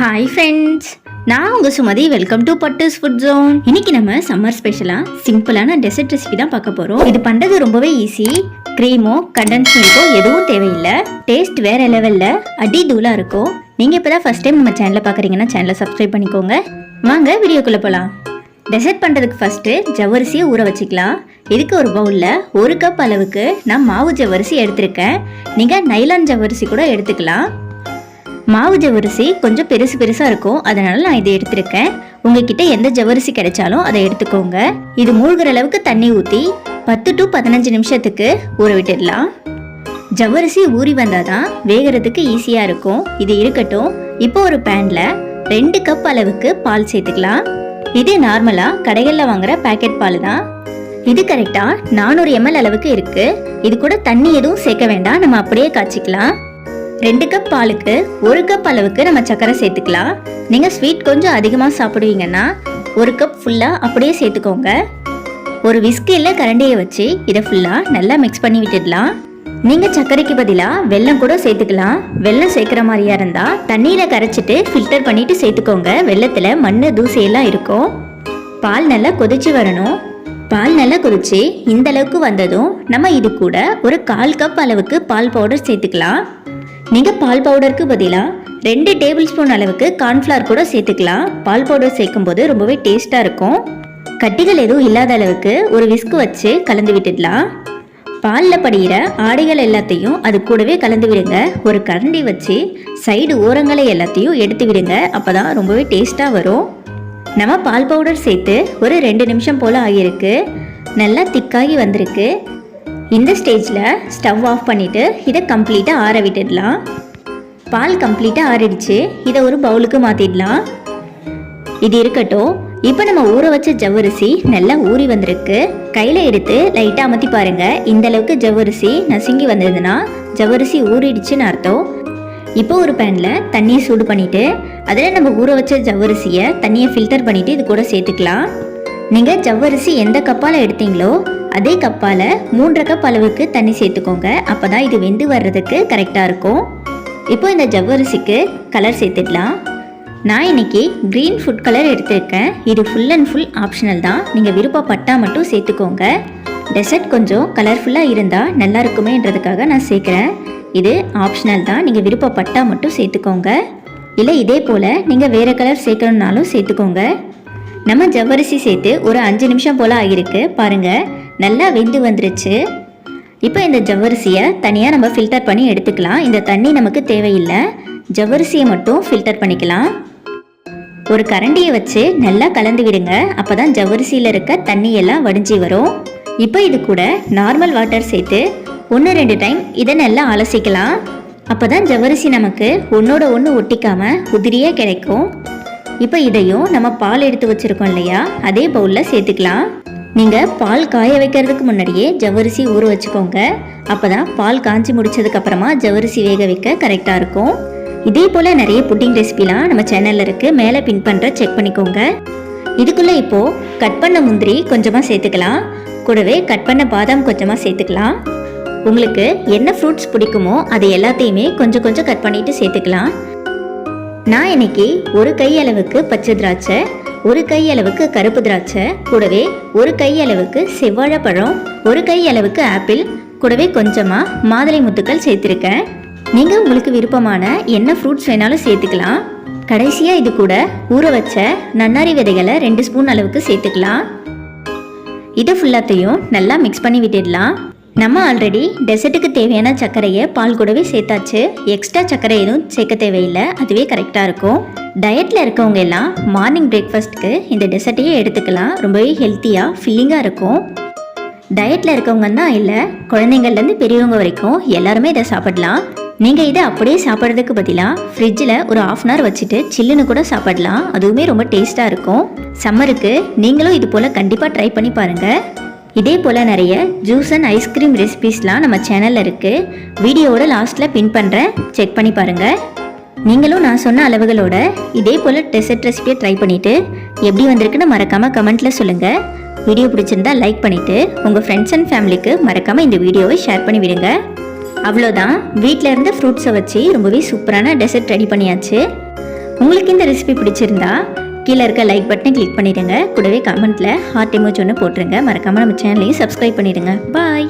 Hi friends நான் உங்கள் Sumathi. Welcome to பட்டுஸ் food zone இன்னைக்கு நம்ம சம்மர் ஸ்பெஷலாக சிம்பிளான டெசர்ட் ரெசிபி தான் பார்க்க போகிறோம் இது பண்ணுறது ரொம்பவே ஈஸி க்ரீமோ கண்டன்ஸ் மில்கோ எதுவும் தேவையில்லை. டேஸ்ட் வேறு லெவலில் அடி தூளாக இருக்கும். நீங்கள் இப்போ தான் ஃபஸ்ட் டைம் நம்ம சேனலை பார்க்குறீங்கன்னா சேனலை சப்ஸ்கிரைப் பண்ணிக்கோங்க. வாங்க வீடியோக்குள்ளே போகலாம் டெசர்ட் பண்ணுறதுக்கு ஃபஸ்ட்டு ஜவ்வரிசியை ஊற வச்சுக்கலாம். இதுக்கு ஒரு பவுலில் ஒரு கப் அளவுக்கு நான் மாவு ஜவ்வரிசி எடுத்திருக்கேன். நீங்கள் நைலான் ஜவ்வரிசி கூட எடுத்துக்கலாம். மாவு ஜவ்வரிசி கொஞ்சம் பெருசு பெருசாக இருக்கும். அதனால நான் இதை எடுத்திருக்கேன். உங்ககிட்ட எந்த ஜவ்வரிசி கிடைச்சாலும் அதை எடுத்துக்கோங்க. இது மூழ்கிற அளவுக்கு தண்ணி ஊற்றி பத்து டு பதினஞ்சு நிமிஷத்துக்கு ஊற விட்டுடலாம். ஜவ்வரிசி ஊறி வந்தால் தான் வேகிறதுக்கு ஈஸியாக இருக்கும். இது இருக்கட்டும். இப்போ ஒரு பேனில் ரெண்டு கப் அளவுக்கு பால் சேர்த்துக்கலாம். இது நார்மலாக கடைகளில் வாங்குற பேக்கெட் பால் தான். இது கரெக்டாக நானூறு எம்எல் அளவுக்கு இருக்குது இது கூட தண்ணி எதுவும் சேர்க்க வேண்டாம். நம்ம அப்படியே காய்ச்சிக்கலாம். ரெண்டு கப் பாலுக்கு ஒரு கப் அளவுக்கு நம்ம சர்க்கரை சேர்த்துக்கலாம். நீங்கள் ஸ்வீட் கொஞ்சம் அதிகமாக சாப்பிடுவீங்கன்னா ஒரு கப் ஃபுல்லாக அப்படியே சேர்த்துக்கோங்க. ஒரு விஸ்கியில் கரண்டியை வச்சு இதை ஃபுல்லாக நல்லா மிக்ஸ் பண்ணி விட்டுடலாம். நீங்கள் சர்க்கரைக்கு பதிலாக வெல்லம் கூட சேர்த்துக்கலாம். வெல்லம் சேர்க்குற மாதிரியா இருந்தால் தண்ணியில் கரைச்சிட்டு ஃபில்டர் பண்ணிட்டு சேர்த்துக்கோங்க. வெள்ளத்தில் மண் தூசையெல்லாம் இருக்கும். பால் நல்லா கொதிச்சு வரணும். பால் நல்லா கொதிச்சு இந்த அளவுக்கு வந்ததும் நம்ம இது கூட ஒரு கால் கப் அளவுக்கு பால் பவுடர் சேர்த்துக்கலாம். நீங்கள் பால் பவுடருக்கு பதிலாக ரெண்டு டேபிள் ஸ்பூன் அளவுக்கு கார்ன்ஃப்ளவர் கூட சேர்த்துக்கலாம். பால் பவுடர் சேர்க்கும்போது ரொம்பவே டேஸ்ட்டாக இருக்கும். கட்டிகள் எதுவும் இல்லாத அளவுக்கு ஒரு விஸ்கு வச்சு கலந்து விட்டுடலாம். பாலில் படிகிற ஆடைகள் எல்லாத்தையும் அது கூடவே கலந்து விடுங்க. ஒரு கரண்டி வச்சு சைடு ஓரங்களை எல்லாத்தையும் எடுத்து விடுங்க. அப்போ தான் ரொம்பவே டேஸ்ட்டாக வரும். நம்ம பால் பவுடர் சேர்த்து ஒரு ரெண்டு நிமிஷம் போல் ஆகியிருக்கு. நல்லா திக்காகி வந்திருக்கு. இந்த ஸ்டேஜில் ஸ்டவ் ஆஃப் பண்ணிவிட்டு இதை கம்ப்ளீட்டாக ஆற விட்டுடலாம். பால் கம்ப்ளீட்டாக ஆறிடுச்சு. இதை ஒரு பவுலுக்கு மாற்றிடலாம் இது இருக்கட்டும். இப்போ நம்ம ஊற வச்ச ஜவ்வரிசி நல்லா ஊறி வந்திருக்கு. கையில் எடுத்து லைட்டாக அமர்த்தி பாருங்கள் இந்த அளவுக்கு ஜவ்வரிசி நசுங்கி வந்ததுன்னா ஜவ்வரிசி ஊறிடுச்சுன்னு அர்த்தம். இப்போ ஒரு பேனில் தண்ணியை சூடு பண்ணிவிட்டு அதில் நம்ம ஊற வச்ச ஜவ்வரிசியை தண்ணியை ஃபில்டர் பண்ணிவிட்டு இது கூட சேர்த்துக்கலாம். நீங்கள் ஜவ்வரிசி எந்த கப்பால் எடுத்தீங்களோ அதே கப்பால் மூன்றரை கப் அளவுக்கு தண்ணி சேர்த்துக்கோங்க. அப்போ தான் இது வெந்து வர்றதுக்கு கரெக்டாக இருக்கும். இப்போ இந்த ஜவ்வரிசிக்கு கலர் சேர்த்துடலாம். நான் இன்னைக்கு க்ரீன் ஃபுட் கலர் எடுத்திருக்கேன். இது ஃபுல் அண்ட் ஃபுல் ஆப்ஷனல் தான். நீங்கள் விருப்பப்பட்டால் மட்டும் சேர்த்துக்கோங்க. டெசர்ட் கொஞ்சம் கலர்ஃபுல்லாக இருந்தால் நல்லா இருக்குமேன்றதுக்காக நான் சேர்க்குறேன். இது ஆப்ஷனல் தான். நீங்கள் விருப்பப்பட்டால் மட்டும் சேர்த்துக்கோங்க. இல்லை இதே போல் நீங்கள் வேறு கலர் சேர்க்கணுன்னாலும் சேர்த்துக்கோங்க. நம்ம ஜவ்வரிசி சேர்த்து ஒரு அஞ்சு நிமிஷம் போல் ஆகியிருக்கு. பாருங்கள் நல்லா வெந்து வந்துருச்சு. இப்போ இந்த ஜவ்வரிசியை தனியாக நம்ம ஃபில்டர் பண்ணி எடுத்துக்கலாம். இந்த தண்ணி நமக்கு தேவையில்லை. ஜவ்வரிசியை மட்டும் ஃபில்டர் பண்ணிக்கலாம். ஒரு கரண்டியை வச்சு நல்லா கலந்து விடுங்க. அப்போ தான் ஜவ்வரிசியில் இருக்க தண்ணியெல்லாம் வடிஞ்சி வடிஞ்சு வரும். இப்போ இது கூட நார்மல் வாட்டர் சேர்த்து ஒன்று ரெண்டு டைம் இதை நல்லா அலசிக்கலாம். அப்போ தான் ஜவ்வரிசி நமக்கு ஒன்றோட ஒன்று ஒட்டிக்காமல் உதிரியாக கிடைக்கும். இப்போ இதையும் நம்ம பால் எடுத்து வச்சுருக்கோம் இல்லையா? அதே பவுலில் சேர்த்துக்கலாம். நீங்கள் பால் காய வைக்கிறதுக்கு முன்னாடியே ஜவ்வரிசி ஊற வச்சுக்கோங்க. அப்போ தான் பால் காஞ்சி முடிச்சதுக்கப்புறமா ஜவ்வரிசி வேக வைக்க கரெக்டாக இருக்கும். இதே போல் நிறைய புட்டிங் ரெசிபிலாம் நம்ம சேனலில் இருக்குது மேலே பின் பண்ணுற செக் பண்ணிக்கோங்க. இதுக்குள்ளே இப்போது கட் பண்ண முந்திரி கொஞ்சமாக சேர்த்துக்கலாம். கூடவே கட் பண்ண பாதாம் கொஞ்சமாக சேர்த்துக்கலாம். உங்களுக்கு என்ன ஃப்ரூட்ஸ் பிடிக்குமோ அது எல்லாத்தையுமே கொஞ்சம் கொஞ்சம் கட் பண்ணிவிட்டு சேர்த்துக்கலாம். நான் இன்னைக்கு ஒரு கையளவுக்கு பச்சை திராட்சை ஒரு கையளவுக்கு கருப்பு திராட்சை கூடவே ஒரு கையளவுக்கு செவ்வாழைப்பழம் ஒரு கையளவுக்கு ஆப்பிள் கூடவே கொஞ்சமாக மாதுளை முத்துக்கள் சேர்த்துருக்கேன். நீங்கள் உங்களுக்கு விருப்பமான என்ன ஃப்ரூட்ஸ் வேணாலும் சேர்த்துக்கலாம். கடைசியாக இது கூட ஊற வச்ச நன்னாரி விதைகளை ரெண்டு ஸ்பூன் அளவுக்கு சேர்த்துக்கலாம். இதை ஃபுல்லாத்தையும் நல்லா மிக்ஸ் பண்ணி விட்டுடலாம். நம்ம ஆல்ரெடி டெசர்ட்டுக்கு தேவையான சர்க்கரையை பால் கூடவே சேர்த்தாச்சு. எக்ஸ்ட்ரா சர்க்கரை எதுவும் சேர்க்க தேவையில்லை. அதுவே கரெக்டாக இருக்கும். டயட்டில் இருக்கவங்க எல்லாம் மார்னிங் பிரேக்ஃபாஸ்ட்க்கு இந்த டெசர்ட்டையே எடுத்துக்கலாம். ரொம்பவே ஹெல்த்தியாக ஃபில்லிங்காக இருக்கும். டயட்டில் இருக்கவங்க தான் இல்லை குழந்தைங்கள்லேருந்து பெரியவங்க வரைக்கும் எல்லாருமே இதை சாப்பிடலாம். நீங்கள் இதை அப்படியே சாப்பிட்றதுக்கு பதிலாக ஃப்ரிட்ஜில் ஒரு ஆஃப் அன் ஹவர் வச்சுட்டு சில்லுன்னு கூட சாப்பிடலாம். அதுவுமே ரொம்ப டேஸ்ட்டாக இருக்கும். சம்மருக்கு நீங்களும் இது போல் கண்டிப்பாக ட்ரை பண்ணி பாருங்கள் இதே போல் நிறைய ஜூஸ் அண்ட் ஐஸ்கிரீம் ரெசிபீஸ்லாம் நம்ம சேனலில் இருக்குது வீடியோவோட லாஸ்ட்டில் பின் பண்ணுறேன் செக் பண்ணி பாருங்கள் நீங்களும் நான் சொன்ன அளவுகளோட இதே போல் டெசர்ட் ரெசிபியை ட்ரை பண்ணிவிட்டு எப்படி வந்திருக்குன்னு மறக்காமல் கமெண்ட்டில் சொல்லுங்கள் வீடியோ பிடிச்சிருந்தா லைக் பண்ணிவிட்டு உங்கள் ஃப்ரெண்ட்ஸ் அண்ட் ஃபேமிலிக்கு மறக்காமல் இந்த வீடியோவை ஷேர் பண்ணி விடுங்க. அவ்வளோதான். வீட்டில் இருந்த ஃப்ரூட்ஸை வச்சு ரொம்பவே சூப்பரான டெசர்ட் ரெடி பண்ணியாச்சு. உங்களுக்கு இந்த ரெசிபி பிடிச்சிருந்தா கீழே இருக்க லைக் பட்டனை கிளிக் பண்ணிடுங்க. கூடவே கமெண்ட்டில் ஹார்ட் எமோஜ் ஒன்று போட்டுருங்க. மறக்காமல் நம்ம சேனலையும் சப்ஸ்கிரைப் பண்ணிடுங்க. பாய்